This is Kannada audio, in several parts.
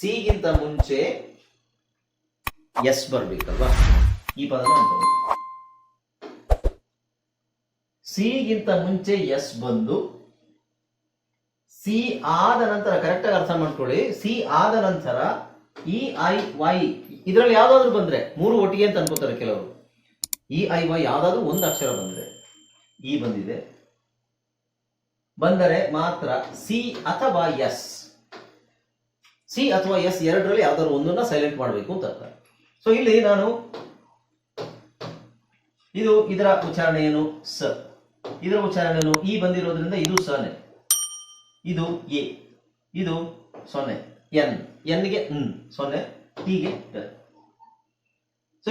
ಸಿಗಿಂತ ಮುಂಚೆ ಎಸ್ ಬರ್ಬೇಕಲ್ವಾ? ಈ ಪದ ಸಿಗಿಂತ ಮುಂಚೆ ಎಸ್ ಬಂದು ಸಿ ಆದ ನಂತರ ಕರೆಕ್ಟ್ ಆಗಿ ಅರ್ಥ ಮಾಡ್ಕೊಳ್ಳಿ. ಸಿ ಆದ ನಂತರ ಇ ಐ ವೈ, ಇದರಲ್ಲಿ ಯಾವ್ದಾದ್ರು ಬಂದ್ರೆ, ಮೂರು ಒಟ್ಟಿಗೆ ಅಂತ ಅನ್ಕೋತಾರೆ ಕೆಲವರು. ಇ ಐ ವೈ ಯಾವ್ದಾದ್ರು ಒಂದು ಅಕ್ಷರ ಬಂದ್ರೆ ಇ ಬಂದಿದೆ. ಬಂದರೆ ಮಾತ್ರ ಸಿ ಅಥವಾ ಎಸ್. ಸಿ ಅಥವಾ ಎಸ್ ಎರಡರಲ್ಲಿ ಯಾವ್ದಾದ್ರು ಒಂದನ್ನ ಸೈಲೆಂಟ್ ಮಾಡಬೇಕು ಅಂತ ಅರ್ಥ. ಸೊ ಇಲ್ಲಿ ನಾನು ಇದು ಇದರ ಉಚ್ಚಾರಣೆ ಏನು ಸ. ಇದರ ಉಚ್ಚಾರಣೆ ಏನು ಇ ಬಂದಿರೋದ್ರಿಂದ ಇದು ಸನೆ ಇದು ಎ. ಇದು ಸೊನ್ನೆ. ಎನ್. ಎನ್ಗೆ ಸೊನ್ನೆ. ಟಿಗೆ ಸೊ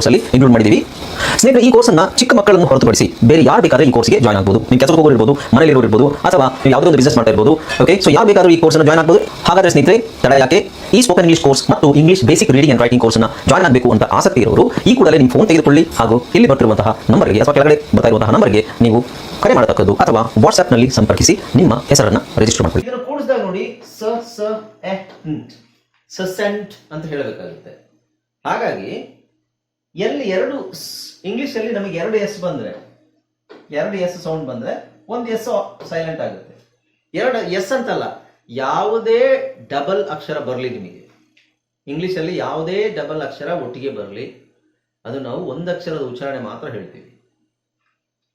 ಕೋರ್ಸಲ್ಲಿ ಇನ್ಕ್ಲೂಡ್ ಮಾಡಿದ್ದೀವಿ. ಸ್ನೇಹಿತರೆ, ಈ ಕೋರ್ಸನ್ನ ಚಿಕ್ಕ ಮಕ್ಕಳನ್ನು ಹೊರತುಪಡಿಸಿ ಬೇರೆ ಯಾರು ಬೇಕಾದ್ರೆ ಈ ಕೋರ್ಸ್ಗೆ ಜಾಯ್ನ್ ಆಗ್ಬೋದು. ನೀವು ಕೆಲಸಕ್ಕೆ ಹೋಗೋರು ಮನೆಯಲ್ಲಿ ಇರ್ಬೋದು ಅಥವಾ ಯಾವುದೋ ಒಂದು ಬಿಸ್ನೆಸ್ ಮಾಡ್ತಾ ಇರ್ಬೋದು. ಓಕೆ ಸೊ ಯಾರು ಬೇಕಾದ್ರೂ ಈ ಕೋರ್ಸ್ನ ಜಾಯ್ನ್ ಆಗ್ಬೋದು. ಹಾಗಾದ್ರೆ ಸ್ನೇಹಿತರೆ, ತಡ ಯಾಕೆ? ಈ ಸ್ಪೋಕನ್ ಇಂಗ್ಲಿಷ್ ಕೋರ್ಸ್ ಮತ್ತು English basic reading and writing ಕೋರ್ಸ್ನ ಜಾಯ್ನ್ ಆಗಬೇಕು ಅಂತ ಆಸಕ್ತಿ ಇರೋರು, ಈ ಕೂಡಲೇ ನಿಮ್ಮ ಫೋನ್ ತೆಗೆದುಕೊಳ್ಳಿ ಹಾಗೂ ಇಲ್ಲಿ ಬರ್ತಿರುವಂತಹ ನಂಬರ್ಗೆ ಅಥವಾ ಕೆಳಗಡೆ ಬರ್ತಾ ನಂಬರ್ಗೆ ನೀವು ಕರೆ ಮಾಡತಕ್ಕದ್ದು ಅಥವಾ ವಾಟ್ಸ್ಆಪ್ನಲ್ಲಿ ಸಂಪರ್ಕಿಸಿ ನಿಮ್ಮ ಹೆಸರನ್ನು ರಿಜಿಸ್ಟರ್ ಮಾಡಿಕೊಳ್ಳಿ. ಸ ಸ ಅಂತ ಹೇಳಬೇಕಾಗುತ್ತೆ. ಹಾಗಾಗಿ ಎಲ್ಲಿ ಎರಡು ಇಂಗ್ಲಿಷ್ ಅಲ್ಲಿ ನಮಗೆ ಎರಡು ಎಸ್ ಬಂದ್ರೆ, ಎರಡು ಎಸ್ ಸೌಂಡ್ ಬಂದ್ರೆ, ಒಂದು ಎಸ್ ಸೈಲೆಂಟ್ ಆಗುತ್ತೆ. ಎರಡು ಎಸ್ ಅಂತಲ್ಲ, ಯಾವುದೇ ಡಬಲ್ ಅಕ್ಷರ ಬರಲಿ ನಿಮಗೆ. ಇಂಗ್ಲಿಷ್ ಅಲ್ಲಿ ಯಾವುದೇ ಡಬಲ್ ಅಕ್ಷರ ಒಟ್ಟಿಗೆ ಬರಲಿ, ಅದು ನಾವು ಒಂದು ಅಕ್ಷರದ ಉಚ್ಚಾರಣೆ ಮಾತ್ರ ಹೇಳ್ತೀವಿ.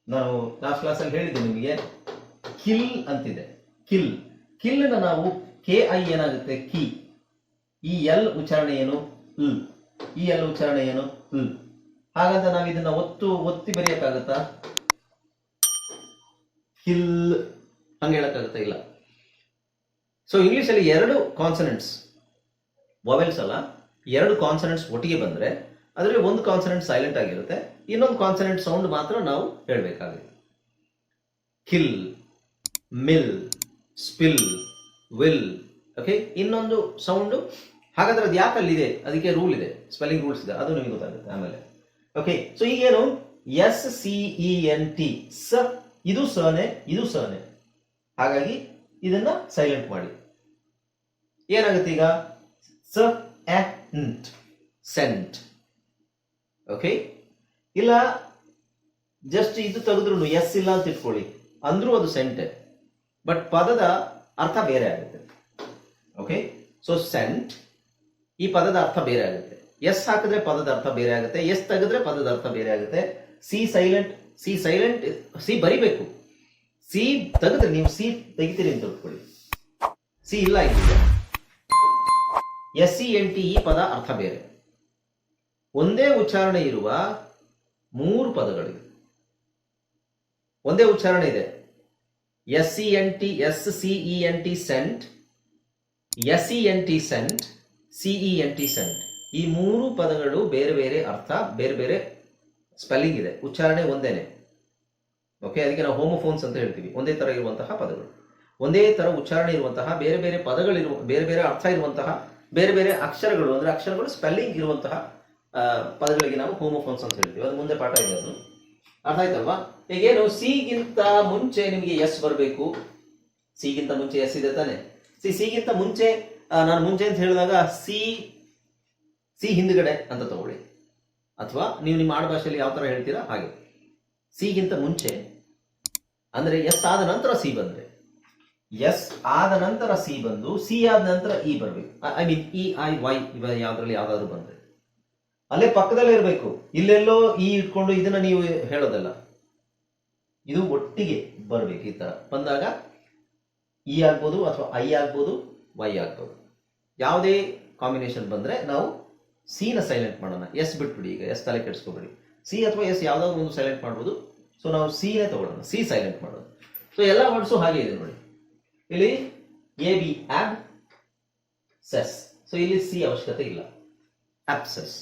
ನಾನು ಲಾಸ್ಟ್ ಕ್ಲಾಸಲ್ಲಿ ಹೇಳಿದ್ದೆ ನಿಮಗೆ, ಕಿಲ್ ಅಂತಿದೆ. ಕಿಲ್. ಕಿಲ್ನ ನಾವು ಕೆ ಐ ಏನಾಗುತ್ತೆ? ಕಿ. ಈ ಎಲ್ ಉಚ್ಚಾರಣೆ ಏನು? ಈ ಎಲ್ ಉಚ್ಚಾರಣೆ ಏನು? ಹಾಗಂತ ನಾವು ಇದನ್ನ ಒತ್ತು, ಒತ್ತಿ ಬರೆಯಕ್ಕಾಗತ್ತಾ? ಕಿಲ್ ಹಂಗೆ ಹೇಳಕ್ಕಾಗತ್ತಾ? ಇಲ್ಲ. ಸೊ ಇಂಗ್ಲಿಷ್ ಅಲ್ಲಿ ಎರಡು ಕಾನ್ಸನೆಂಟ್ಸ್ ವೊವೆಲ್ಸ್ ಅಲ್ಲ, ಎರಡು ಕಾನ್ಸನೆಂಟ್ಸ್ ಒಟ್ಟಿಗೆ ಬಂದ್ರೆ, ಅದರಲ್ಲಿ ಒಂದು ಕಾನ್ಸನೆಂಟ್ ಸೈಲೆಂಟ್ ಆಗಿರುತ್ತೆ, ಇನ್ನೊಂದು ಕಾನ್ಸನೆಂಟ್ ಸೌಂಡ್ ಮಾತ್ರ ನಾವು ಹೇಳಬೇಕಾಗುತ್ತೆ. Kill mill spill will okay ಇನ್ನೊಂದು ಸೌಂಡು ಹಾಗಾದ್ರೆ ಅದು ಯಾಕೆ ಅಲ್ಲಿದೆ? ಅದಕ್ಕೆ ರೂಲ್ ಇದೆ. ಸ್ಪೆಲ್ಲಿಂಗ್ ರೂಲ್ಸ್ ಇದೆ. ಅದು ನಿಮಗೆ ಗೊತ್ತಾಗುತ್ತೆ ಆಮೇಲೆ. ಓಕೆ ಸೊ ಈಗೇನು S C E N T ಸ, ಇದು ಸನೆ ಇದು ಸನೆ ಹಾಗಾಗಿ ಇದನ್ನ ಸೈಲೆಂಟ್ ಮಾಡಿ. ಏನಾಗುತ್ತೆ ಈಗ? ಸ ಸೆಂಟ್ ಓಕೆ ಇಲ್ಲ ಜಸ್ಟ್ ಇದು ತೆಗೆದ್ರು ಎಸ್ ಇಲ್ಲ ಅಂತ ಇಟ್ಕೊಳ್ಳಿ. ಅಂದ್ರೂ ಅದು ಸೆಂಟೆ ಬಟ್ ಪದದ ಅರ್ಥ ಬೇರೆ ಆಗುತ್ತೆ. ಓಕೆ ಸೊ ಸೆಂಟ್ ಈ ಪದದ ಅರ್ಥ ಬೇರೆ ಆಗುತ್ತೆ. ಎಸ್ ಹಾಕಿದ್ರೆ ಪದದ ಅರ್ಥ ಬೇರೆ ಆಗುತ್ತೆ. ಎಸ್ ತೆಗೆದ್ರೆ ಪದದ ಅರ್ಥ ಬೇರೆ ಆಗುತ್ತೆ. C silent C silent, C ಬರಿಬೇಕು. ಸಿ ತೆಗೆದ್ರೆ ನೀವು ಸಿ ತೆಗಿತೀರಿ ಅಂತ ತಿಳ್ಕೊಳ್ಳಿ ಸಿ ಇಲ್ಲ ಇದು ಎಸ್, ಸಿ, ಎನ್, ಟಿ ಈ ಪದ ಅರ್ಥ ಬೇರೆ. ಒಂದೇ ಉಚ್ಚಾರಣೆ ಇರುವ ಮೂರು ಪದಗಳಿವೆ. ಒಂದೇ ಉಚ್ಚಾರಣೆ ಇದೆ. S, C, N, T, S C E N, T, cent, S, C, N, T, cent C E N T cent ಈ ಮೂರು ಪದಗಳು ಬೇರೆ ಬೇರೆ ಅರ್ಥ, ಬೇರೆ ಬೇರೆ ಸ್ಪೆಲ್ಲಿಂಗ್ ಇದೆ. ಉಚ್ಚಾರಣೆ ಒಂದೇನೆ. ಓಕೆ ಅದಕ್ಕೆ ನಾವು ಹೋಮೋಫೋನ್ಸ್ ಅಂತ ಹೇಳ್ತೀವಿ. ಒಂದೇ ತರ ಇರುವಂತಹ ಪದಗಳು. ಒಂದೇ ತರ ಉಚ್ಚಾರಣೆ ಇರುವಂತಹ, ಬೇರೆ ಬೇರೆ ಪದಗಳಿರುವ, ಬೇರೆ ಬೇರೆ ಅರ್ಥ ಇರುವಂತಹ, ಬೇರೆ ಬೇರೆ ಅಕ್ಷರಗಳು, ಅಂದರೆ ಅಕ್ಷರಗಳು ಸ್ಪೆಲ್ಲಿಂಗ್ ಇರುವಂತಹ ಪದಗಳಿಗೆ ನಾವು ಹೋಮೋಫೋನ್ಸ್ ಅಂತ ಹೇಳ್ತೀವಿ. ಅದು ಮುಂದೆ ಪಾಠ ಇದೆ ಅದು. ಅರ್ಥ ಆಯ್ತಲ್ವಾ? ಈಗೇನು ಸಿಗಿಂತ ಮುಂಚೆ ನಿಮಗೆ ಎಸ್ ಬರಬೇಕು. ಸಿಗಿಂತ ಮುಂಚೆ ಎಸ್ ಇದೆ ತಾನೆ. ಸಿಗಿಂತ ಮುಂಚೆ ನಾನು ಮುಂಚೆ ಅಂತ ಹೇಳಿದಾಗ ಸಿ ಸಿ ಹಿಂದ್ಗಡೆ ಅಂತ ತಗೊಳ್ಳಿ. ಅಥವಾ ನೀವು ನಿಮ್ಮ ಆಡುಭಾಷೆಯಲ್ಲಿ ಯಾವ ತರ ಹೇಳ್ತೀರಾ ಹಾಗೆ. ಸಿಗಿಂತ ಮುಂಚೆ, ಅಂದ್ರೆ ಎಸ್ ಆದ ನಂತರ ಸಿ ಬಂದ್ರೆ. ಎಸ್ ಆದ ನಂತರ ಸಿ ಬಂದು, ಸಿ ಆದ ನಂತರ ಇ ಬರ್ಬೇಕು. I mean E, I, Y ಇವ ಯಾವ್ದ್ರಲ್ಲಿ ಯಾವ್ದಾದ್ರು ಬಂದ್ರೆ. ಅಲ್ಲೇ ಪಕ್ಕದಲ್ಲೇ ಇರಬೇಕು. ಇಲ್ಲೆಲ್ಲೋ ಇ ಇಟ್ಕೊಂಡು ಇದನ್ನ ನೀವು ಹೇಳೋದಲ್ಲ. ಇದು ಒಟ್ಟಿಗೆ ಬರ್ಬೇಕು ಈ ತರ. ಬಂದಾಗ ಇ ಆಗ್ಬೋದು ಅಥವಾ ಐ ಆಗ್ಬೋದು, ವೈ ಆಗ್ಬೋದು. ಯಾವುದೇ ಕಾಂಬಿನೇಷನ್ ಬಂದರೆ ನಾವು ಸಿ ನ ಸೈಲೆಂಟ್ ಮಾಡೋಣ. ಎಸ್ ಬಿಟ್ಬಿಡಿ ಈಗ ಎಸ್ ತಲೆ ಕೆಡಿಸ್ಕೊಬೇಡಿ. ಸಿ ಅಥವಾ ಎಸ್ ಯಾವುದಾದ್ರು ಒಂದು ಸೈಲೆಂಟ್ ಮಾಡ್ಬೋದು. ಸೊ ನಾವು ಸಿ ನೇ ತಗೊಳ್ಳೋಣ. ಸಿ ಸೈಲೆಂಟ್ ಮಾಡೋದು. ಸೊ ಎಲ್ಲ ವರ್ಡ್ಸು ಹಾಗೆ ಇದೆ ನೋಡಿ. ಇಲ್ಲಿ A B abscess so ಇಲ್ಲಿ ಸಿ ಅವಶ್ಯಕತೆ ಇಲ್ಲ. Abscess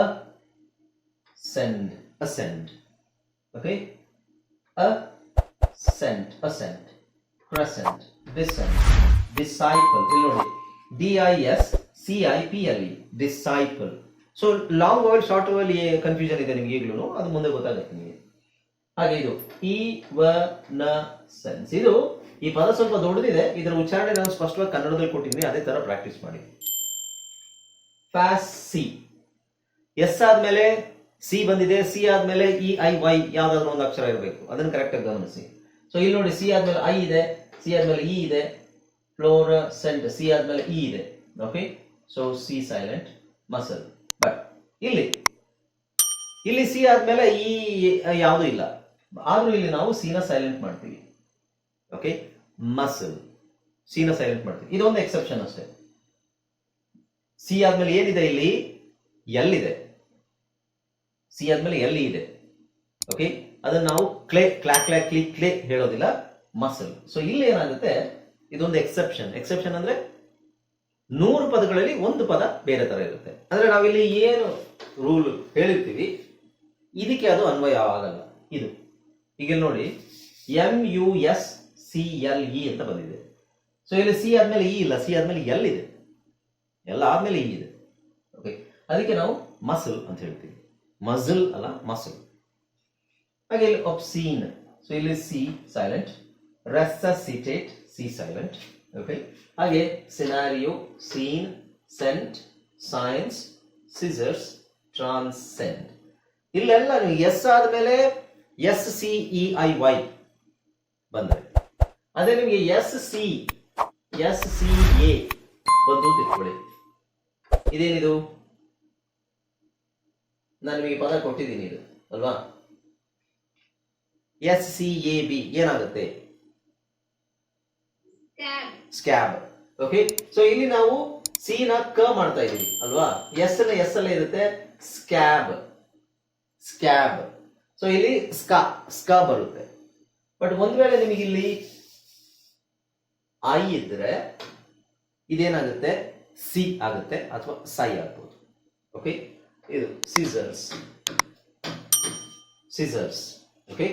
ascend ascend okay ascent ascent this descent disciple ಇಲ್ಲಿ ನೋಡಿ D I S C I P L E disciple so long word short word confusion ಇದೆ ನಿಮ್ಗೆ ಈಗಲೂ ಅದು ಮುಂದೆ ಗೊತ್ತಾಗುತ್ತೆ ನಿಮಗೆ. ಹಾಗೆ ಇದು ಇ ವ, ನ, ಸೆನ್ಸ್. ಇದು ಈ ಪದ ಸ್ವಲ್ಪ ದೊಡ್ಡದಿದೆ, ಇದರ ಉಚ್ಚಾರಣೆ ನಾನು ಸ್ಪಷ್ಟವಾಗಿ ಕನ್ನಡದಲ್ಲಿ ಕೊಟ್ಟಿದ್ದೀನಿ, ಅದೇ ತರ ಪ್ರಾಕ್ಟೀಸ್ ಮಾಡಿ. ಸಿ ಎಸ್ ಆದ್ಮೇಲೆ ಸಿ ಬಂದಿದೆ ಸಿ ಆದ್ಮೇಲೆ ಇ ಐ ವೈ ಯಾವ್ದಾದ್ರು ಒಂದು ಅಕ್ಷರ ಇರಬೇಕು. ಅದನ್ನ ಕರೆಕ್ಟ್ ಆಗಿ ಗಮನಿಸಿ. ಸೊ ಇಲ್ಲಿ ನೋಡಿ ಸಿ ಆದ್ಮೇಲೆ ಐ ಇದೆ ಸಿ ಆದ್ಮೇಲೆ ಇ ಇದೆ ಫ್ಲೋರ ಸೆಂಟ್ ಸಿ ಆದ್ಮೇಲೆ ಇ ಇದೆ. Okay so C silent muscle but ಇಲ್ಲಿ ಇಲ್ಲಿ ಸಿ ಆದ್ಮೇಲೆ ಇ ಯಾವುದು ಇಲ್ಲ. ಆದ್ರೂ ಇಲ್ಲಿ ನಾವು ಸಿನ ಸೈಲೆಂಟ್ ಮಾಡ್ತೀವಿ. ಓಕೆ ಮಸಲ್ ಸಿನ ಸೈಲೆಂಟ್ ಮಾಡ್ತೀವಿ. ಇದೊಂದು ಎಕ್ಸೆಪ್ಷನ್ ಅಷ್ಟೇ. ಸಿ ಆದ್ಮೇಲೆ ಏನಿದೆ ಇಲ್ಲಿ? ಎಲ್ ಇದೆ. ಸಿ ಆದ್ಮೇಲೆ ಎಲ್ ಇದೆ. ಓಕೆ ಅದನ್ನ ನಾವು ಕ್ಲೇ, ಕ್ಲಾಕ್ ಕ್ಲಾ ಕ್ಲಿ ಕ್ಲೇ ಹೇಳೋದಿಲ್ಲ. ಮಸಲ್ ಸೊ ಇಲ್ಲಿ ಏನಾಗುತ್ತೆ? ಇದೊಂದು ಎಕ್ಸೆಪ್ಷನ್ ಎಕ್ಸೆಪ್ಷನ್ ಅಂದ್ರೆ ನೂರು ಪದಗಳಲ್ಲಿ ಒಂದು ಪದ ಬೇರೆ ತರ ಇರುತ್ತೆ. ಅಂದ್ರೆ ನಾವಿಲ್ಲಿ ಏನು ರೂಲ್ ಹೇಳಿರ್ತೀವಿ, ಇದಕ್ಕೆ ಅದು ಅನ್ವಯ ಆಗಲ್ಲ. ಇದು. ಈಗ ನೋಡಿ M U S C L E ಅಂತ ಬಂದಿದೆ. ಸೊ ಇಲ್ಲಿ ಸಿ ಆದ್ಮೇಲೆ ಇ ಇಲ್ಲ. ಸಿ ಆದ್ಮೇಲೆ ಎಲ್ ಇದೆ. ಎಲ್ಲ ಆದ್ಮೇಲೆ ಇ ಇದೆ. ಓಕೆ ಅದಕ್ಕೆ ನಾವು ಮಸಲ್ ಅಂತ ಹೇಳ್ತೀವಿ. ಮಸಲ್ ಅಲ್ಲ ಮಸಲ್ ಹಾಗೆ ಇಲ್ಲಿ ಒಪ್ಸೀನ್ ಸೊ ಇಲ್ಲಿ C silent resuscitate C silent okay ಹಾಗೆ scenario scene scent science scissors transcend ಇಲ್ಲೆಲ್ಲ ಎಸ್ ಆದಮೇಲೆ S C E I Y ಬಂದ್ರೆ. ಅದೇ ನಿಮಗೆ S C S C A ಬಂದು ತಿಳ್ಕೊಳ್ಳಿ. ಇದೇನಿದು? ನಾನು ನಿಮಗೆ ಪದ ಕೊಟ್ಟಿದ್ದೀನಿ ಇದು, ಅಲ್ವಾ? ಎಸ್ ಸಿ ಎ ಬಿ ಏನಾಗುತ್ತೆ? ಸ್ಕ್ಯಾಬ್ ಓಕೆ ಸೊ ಇಲ್ಲಿ ನಾವು ಸಿ ನ ಕ ಮಾಡ್ತಾ ಇದೀವಿ ಅಲ್ವಾ? ಎಸ್ನ ಎಸ್ ಅಲ್ಲೇ ಇರುತ್ತೆ ಸ್ಕ್ಯಾಬ್ ಸ್ಕ್ಯಾಬ್ ಸೊ ಇಲ್ಲಿ ಸ್ಕಾ ಸ್ಕಾ ಬರುತ್ತೆ. ಬಟ್ ಒಂದ್ ವೇಳೆ ನಿಮಗೆ ಇಲ್ಲಿ ಐ ಇದ್ರೆ ಇದೇನಾಗುತ್ತೆ? ಸಿ ಆಗುತ್ತೆ, ಅಥವಾ ಸೈ ಆಗ್ಬೋದು. ಓಕೆ ಇದು scissors scissors okay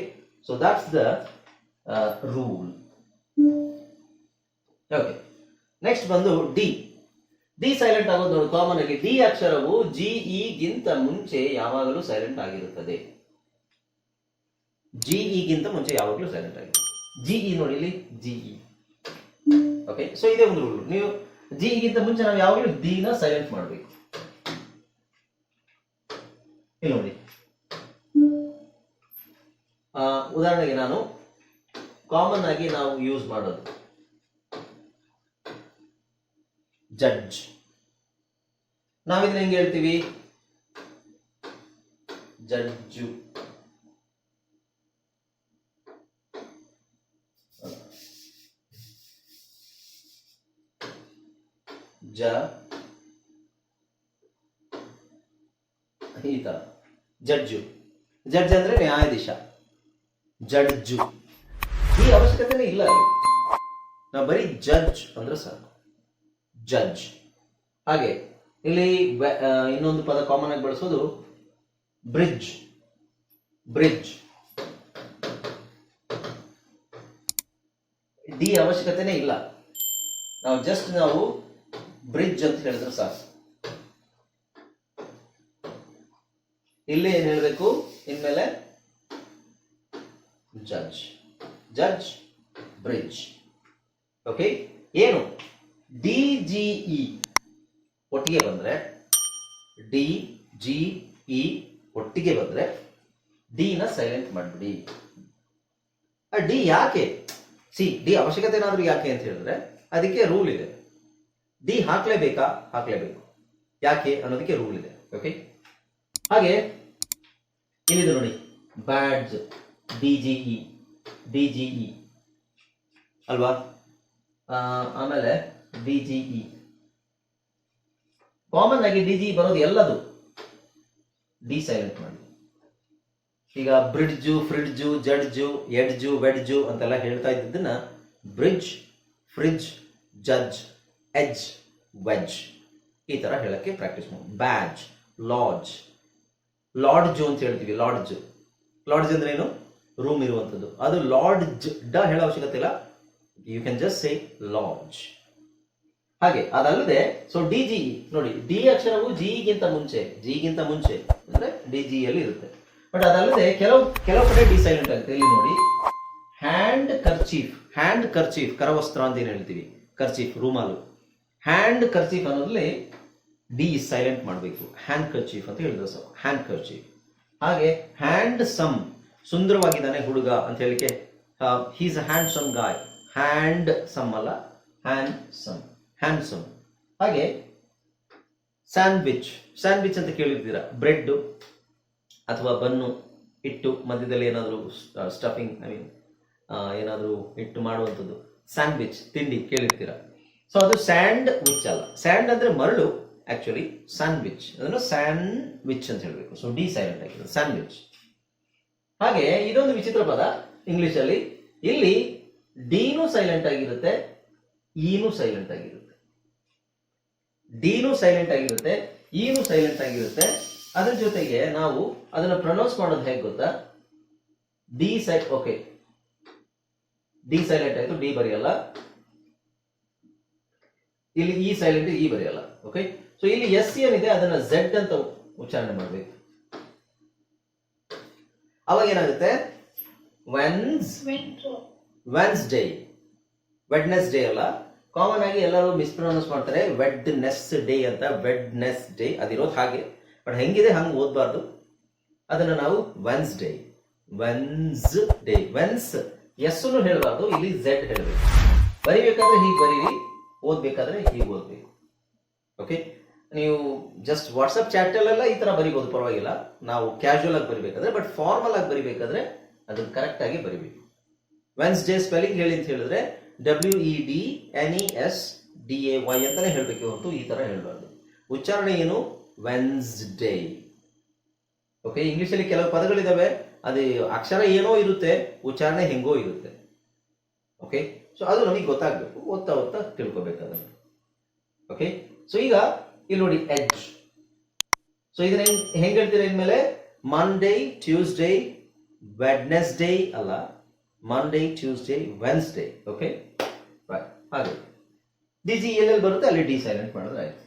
so that's the rule okay next ಬಂದು ಡಿ ಡಿ ಸೈಲೆಂಟ್ ಆಗೋದು ಕಾಮನ್ ಆಗಿ ಡಿ ಅಕ್ಷರವು ಜಿ ಗಿಂತ ಮುಂಚೆ ಯಾವಾಗಲೂ ಸೈಲೆಂಟ್ ಆಗಿರುತ್ತದೆ. ಜಿ ಗಿಂತ ಮುಂಚೆ ಯಾವಾಗಲೂ ಸೈಲೆಂಟ್ ಆಗಿದೆ ಜಿ ಇ ನೋಡಿ ಇಲ್ಲಿ ಜಿ ಇ ಓಕೆ ಸೊ ಇದೇ ಒಂದು ರೂಲ್ ನೀವು ಜಿ ಗಿಂತ ಮುಂಚೆ ನಾವು ಯಾವಾಗಲೂ ಡಿ ನ ಸೈಲೆಂಟ್ ಮಾಡಬೇಕು. ಇಲ್ಲಿ ನೋಡಿ. ಉದಾಹರಣೆಗೆ ನಾನು ಕಾಮನ್ ಆಗಿ ನಾವು ಯೂಸ್ ಮಾಡೋದು. ಜಡ್ಜ್ ನಾವಿದ್ರೆ ಹೆಂಗೆ ಹೇಳ್ತೀವಿ? ಜಡ್ಜು ಜ ಈ ತರ. ಜಡ್ಜು ಜಡ್ಜ್ ಅಂದ್ರೆ ನ್ಯಾಯಾಧೀಶ. ಜಡ್ಜು ಈ ಅವಶ್ಯಕತೆನೇ ಇಲ್ಲ ನಾವು ಬರೀ ಜಡ್ಜ್ ಅಂದ್ರೆ ಸಾಕು. ಜಡ್ಜ್ ಹಾಗೆ, ಇಲ್ಲಿ ಇನ್ನೊಂದು ಪದ ಕಾಮನ್ ಆಗಿ ಬಳಸೋದು ಬ್ರಿಡ್ಜ್ ಬ್ರಿಡ್ಜ್ ಡಿ ಅವಶ್ಯಕತೆನೇ ಇಲ್ಲ. ನಾವು ಜಸ್ಟ್ ನಾವು ಬ್ರಿಡ್ಜ್ ಅಂತ ಹೇಳಿದ್ರೆ ಸಾಕು. ಇಲ್ಲಿ ಏನ್ ಹೇಳಬೇಕು? ಇನ್ಮೇಲೆ ಜಡ್ಜ್ ಜಡ್ಜ್ ಬ್ರಿಡ್ಜ್ ಓಕೆ ಏನು? ಡಿ ಜಿ ಇ ಒಟ್ಟಿಗೆ ಬಂದರೆ ಡಿ ಜಿ ಇ ಒಟ್ಟಿಗೆ ಬಂದರೆ ಡಿನ ಸೈಲೆಂಟ್ ಮಾಡಿಬಿಡಿ. ಡಿ ಯಾಕೆ? ಸಿ, ಡಿ ಅವಶ್ಯಕತೆ ಏನಾದರೂ ಯಾಕೆ ಅಂತ ಹೇಳಿದ್ರೆ ಅದಕ್ಕೆ ರೂಲ್ ಇದೆ. ಡಿ ಹಾಕ್ಲೇಬೇಕಾ? ಹಾಕ್ಲೇಬೇಕು. ಯಾಕೆ ಅನ್ನೋದಕ್ಕೆ ರೂಲ್ ಇದೆ. ಓಕೆ ಹಾಗೆ ಇಲ್ಲಿದೆ ನೋಡಿ badge D G E, D G E. ಅಲ್ವಾ? ಆಮೇಲೆ ಡಿ ಜಿ ಇ ಕಾಮನ್ ಆಗಿ ಡಿ ಜಿ ಬರೋದು ಎಲ್ಲದು. ಡಿ ಸೈಲೆಂಟ್ ಮಾಡಿ. ಈಗ bridge, fridge, judge, edge, wedge ಅಂತೆಲ್ಲ ಹೇಳ್ತಾ ಇದ್ದದನ್ನ bridge, fridge, judge edge wedge ಈ ತರ ಹೇಳಕ್ಕೆ ಪ್ರಾಕ್ಟೀಸ್ ಮಾಡಿ. ಬ್ಯಾಜ್ ಲಾಡ್ಜ್, ಲಾಡ್ಜು ಅಂತ ಹೇಳ್ತೀವಿ, ಲಾಡ್ಜ್. ಲಾಡ್ಜ್ ಅಂದ್ರೆ ಏನು? ರೂಮ್ ಇರುವಂಥದ್ದು. ಅದು ಲಾಡ್ಜ್ ಡ ಹೇಳೋ ಅವಶ್ಯಕತೆ ಇಲ್ಲ. You can just say lodge. ಹಾಗೆ, ಅದಲ್ಲದೆ ಸೊ ಡಿ ಜಿ ನೋಡಿ ಡಿ ಅಕ್ಷರವು ಜಿಗಿಂತ ಮುಂಚೆ ಜಿಗಿಂತ ಮುಂಚೆ, ಅಂದ್ರೆ ಡಿ ಜಿ ಅಲ್ಲಿ ಇರುತ್ತೆ. ಬಟ್ ಅದಲ್ಲದೆ, ಕೆಲವು ಕೆಲವು ಕಡೆ ಡಿ ಸೈಲೆಂಟ್ ಆಗುತ್ತೆ. ಇಲ್ಲಿ ನೋಡಿ ಹ್ಯಾಂಡ್ ಕರ್ಚೀಫ್ ಹ್ಯಾಂಡ್ ಕರ್ಚೀಫ್ ಕರವಸ್ತ್ರ ಅಂತ ಏನು ಹೇಳ್ತೀವಿ? ಕರ್ಚೀಫ್ ರೂಮಾಲು. ಹ್ಯಾಂಡ್ ಕರ್ಚೀಫ್ ಅನ್ನೋದ್ರಲ್ಲಿ ಡಿ ಸೈಲೆಂಟ್ ಮಾಡಬೇಕು. ಹ್ಯಾಂಡ್ ಕರ್ಚೀಫ್ ಅಂತ ಹೇಳಿದ್ರು ಸರ್ ಹ್ಯಾಂಡ್ ಕರ್ಚೀಫ್ ಹಾಗೆ ಹ್ಯಾಂಡ್ ಸಮ್ ಸುಂದರವಾಗಿದ್ದಾನೆ ಹುಡುಗ ಅಂತ ಹೇಳಿಕೆ he's handsome guy handsome ಅಲ್ಲ ಹ್ಯಾಂಡ್ ಸಮ್ ಹ್ಯಾಂಡ್ ಸಮ್ ಹಾಗೆ ಸ್ಯಾಂಡ್ವಿಚ್ ಸ್ಯಾಂಡ್ವಿಚ್ ಅಂತ ಕೇಳಿರ್ತೀರಾ? ಬ್ರೆಡ್ ಅಥವಾ ಬನ್ನು ಇಟ್ಟು ಮಧ್ಯದಲ್ಲಿ ಏನಾದರೂ ಸ್ಟಫಿಂಗ್ ಐ ಮೀನ್ ಏನಾದರೂ ಇಟ್ಟು ಮಾಡುವಂಥದ್ದು. ಸ್ಯಾಂಡ್ವಿಚ್ ತಿಂಡಿ ಕೇಳಿರ್ತೀರಾ? ಸೊ ಅದು ಸ್ಯಾಂಡ್ ವಿಚ್ ಅಲ್ಲ. ಸ್ಯಾಂಡ್ ಅಂದರೆ ಮರಳು ಆ್ಯಕ್ಚುಲಿ ಸ್ಯಾಂಡ್ವಿಚ್ ಅದನ್ನು ಸ್ಯಾಂಡ್ವಿಚ್ ಅಂತ ಹೇಳಬೇಕು. ಸೊ ಡಿ ಸೈಲೆಂಟ್ ಆಗಿದೆ ಸ್ಯಾಂಡ್ವಿಚ್ ಹಾಗೆ, ಇದೊಂದು ವಿಚಿತ್ರ ಪದ ಇಂಗ್ಲಿಷ್ ಅಲ್ಲಿ. ಇಲ್ಲಿ ಡಿನೂ ಸೈಲೆಂಟ್ ಆಗಿರುತ್ತೆ ಈನೂ ಸೈಲೆಂಟ್ ಆಗಿರುತ್ತೆ. ಡಿನೂ ಸೈಲೆಂಟ್ ಆಗಿರುತ್ತೆ ಇನೂ ಸೈಲೆಂಟ್ ಆಗಿರುತ್ತೆ. ಅದ್ರ ಜೊತೆಗೆ ನಾವು ಅದನ್ನ ಪ್ರೊನೌನ್ಸ್ ಮಾಡೋದು ಹೇಗೆ ಗೊತ್ತಾ? ಡಿ ಸೈ ಓಕೆ ಡಿ ಸೈಲೆಂಟ್ ಆಯ್ತು ಡಿ ಬರೆಯಲ್ಲ. ಇಲ್ಲಿ ಇ ಸೈಲೆಂಟ್ ಇ ಬರೆಯಲ್ಲ ಓಕೆ ಸೊ ಇಲ್ಲಿ ಎಸ್ ಏನಿದೆ ಅದನ್ನ ಝೆಡ್ ಅಂತ ಉಚ್ಚಾರಣೆ ಮಾಡಬೇಕು. ಅವಾಗ ಏನಾಗುತ್ತೆ? ವೆನ್ಸ್ ವೆನ್ಸ್ ಡೇ ವೆಡ್ನೆಸ್ ಡೇ ಅಲ್ಲ. ಕಾಮನ್ ಆಗಿ ಎಲ್ಲರೂ ಮಿಸ್ಪ್ರೊನೌನ್ಸ್ ಮಾಡ್ತಾರೆ ವೆಡ್ ನೆಸ್ ಡೇ ಅಂತ ವೆಡ್ ನೆಸ್ ಡೇ ಅದಿರೋದು ಹಾಗೆ. ಬಟ್ ಹೆಂಗಿದೆ, ಹಂಗೆ ಓದಬಾರ್ದು? ಅದನ್ನು ನಾವು Wednesday Wednesday ವೆನ್ಸ್ S ಹೇಳಬಾರ್ದು, ಇಲ್ಲಿ ಝೆಡ್ ಹೇಳಬೇಕು. ಬರಿಬೇಕಾದ್ರೆ ಹೀಗೆ ಬರೀರಿ, ಓದಬೇಕಾದ್ರೆ ಹೀಗೆ ಓದಬೇಕು. ಓಕೆ ನೀವು ಜಸ್ಟ್ ವಾಟ್ಸಪ್ ಚಾಟಲ್ಲೆಲ್ಲ ಈ ಥರ ಬರಿಬೋದು ಪರವಾಗಿಲ್ಲ. ನಾವು ಕ್ಯಾಶುವಲ್ ಆಗಿ ಬರಿಬೇಕಾದ್ರೆ ಬಟ್ ಫಾರ್ಮಲ್ ಆಗಿ ಬರಿಬೇಕಾದ್ರೆ ಅದನ್ನು ಕರೆಕ್ಟಾಗಿ ಬರಿಬೇಕು. ವೆನ್ಸ್ ಡೇ ಸ್ಪೆಲ್ಲಿಂಗ್ ಹೇಳಿ ಅಂತ ಹೇಳಿದ್ರೆ W E D N E S D A Y ಅಂತಲೇ ಹೇಳಬೇಕು ಹೊರತು ಈ ಥರ ಹೇಳಬಾರ್ದು. ಉಚ್ಚಾರಣೆ ಏನು? ವೆನ್ಸ್ಡೇ ಓಕೆ ಇಂಗ್ಲೀಷಲ್ಲಿ ಕೆಲವು ಪದಗಳಿದ್ದಾವೆ ಅದು ಅಕ್ಷರ ಏನೋ ಇರುತ್ತೆ, ಉಚ್ಚಾರಣೆ ಹೆಂಗೋ ಇರುತ್ತೆ. ಓಕೆ ಸೊ ಅದು ನಮಗೆ ಗೊತ್ತಾಗಬೇಕು. ಓದ್ತಾ ಓದ್ತಾ ತಿಳ್ಕೊಬೇಕು ಅದನ್ನು ಓಕೆ ಸೊ ಈಗ ಇಲ್ಲಿ ನೋಡಿ ಎಡ್ಜ್ ಸೊ ಇದನ್ನ ಹೆಂಗ್ ಹೇಳ್ತೀರಾ ಇನ್ಮೇಲೆ? ಮಂಡೇ ಟ್ಯೂಸ್ಡೇ ವೆಡ್ನೆಸ್ಡೇ ಅಲ್ಲ. ಮಂಡೇ ಟ್ಯೂಸ್ಡೇ ವೆನ್ಸ್ಡೇ ಓಕೆ ಹಾಗೆ. ಡಿ ಜಿ ಎಲ್ಲೆಲ್ಲಿ ಬರುತ್ತೆ ಅಲ್ಲಿ ಡಿ ಸೈಲೆಂಟ್ ಮಾಡಿದ್ರೆ ಆಯ್ತು.